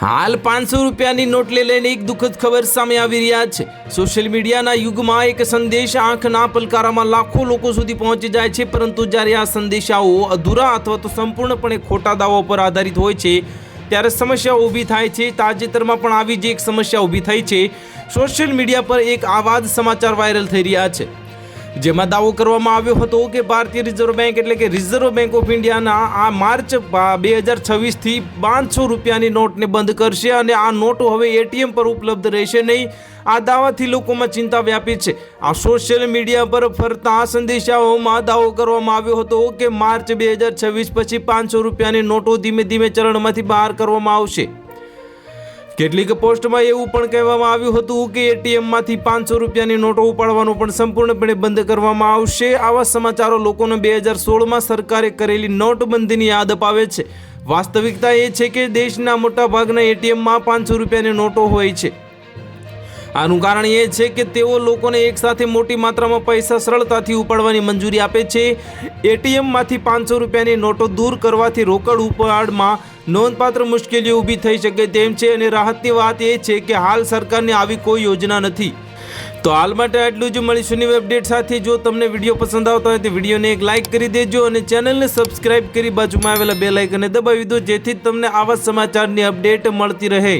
હાલ પાંચસો રૂપિયાની નોટ લઈ લઈને એક દુઃખદ ખબર સામે આવી રહ્યા છે. સોશિયલ મીડિયાના યુગમાં એક સંદેશ આંખના પલકારામાં લાખો લોકો સુધી પહોંચી જાય છે, પરંતુ જ્યારે આ સંદેશાઓ અધૂરા અથવા તો સંપૂર્ણપણે ખોટા દાવા પર આધારિત હોય છે, ત્યારે સમસ્યા ઊભી થાય છે. તાજેતરમાં પણ આવી જ એક સમસ્યા ઊભી થઈ છે. સોશિયલ મીડિયા પર એક આવાદ સમાચાર વાયરલ થઈ રહ્યા છે. જેમાં દાવો કરવામાં આવ્યો હતો કે ભારતીય રિઝર્વ બેંક એટલે કે રિઝર્વ બેંક ઓફ ઇન્ડિયાના આ માર્ચ બે હજાર છવ્વીસથી પાંચસો રૂપિયાની નોટને બંધ કરશે અને આ નોટો હવે એટીએમ પર ઉપલબ્ધ રહેશે નહીં. આ દાવાથી લોકોમાં ચિંતા વ્યાપી છે. આ સોશિયલ મીડિયા પર ફરતા સંદેશાઓમાં દાવો કરવામાં આવ્યો હતો કે માર્ચ બે હજાર છવ્વીસ પછી પાંચસો રૂપિયાની નોટો ધીમે ધીમે ચલણમાંથી બહાર કરવામાં આવશે. કેટલીક પોસ્ટમાં એવું પણ કહેવામાં આવ્યું હતું કે એટીએમમાંથી પાંચસો રૂપિયાની નોટો ઉપાડવાનું પણ સંપૂર્ણપણે બંધ કરવામાં આવશે. આવા સમાચારો લોકોને બે હજાર સોળમાં સરકારે કરેલી નોટબંધીની યાદ અપાવે છે. વાસ્તવિકતા એ છે કે દેશના મોટાભાગના એટીએમમાં પાંચસો રૂપિયાની નોટો હોય છે. આનું કારણ એ છે કે તેઓ લોકોને એકસાથે મોટી માત્રામાં પૈસા સરળતાથી ઉપાડવાની મંજૂરી આપે છે. એટીએમમાંથી પાંચસો રૂપિયાની નોટો દૂર કરવાથી રોકડ ઉપાડમાં નોંધપાત્ર મુશ્કેલીઓ ઊભી થઈ શકે તેમ છે અને રાહતની વાત એ છે કે હાલ સરકારની આવી કોઈ યોજના નથી. તો હાલ માટે આટલું જ. મળીશું નવી અપડેટ સાથે. જો તમને વીડિયો પસંદ આવતો હોય તો વિડીયોને એક લાઇક કરી દેજો અને ચેનલને સબસ્ક્રાઇબ કરી બાજુમાં આવેલા બે લાઇકને દબાવી દો જેથી તમને આવા સમાચારની અપડેટ મળતી રહે.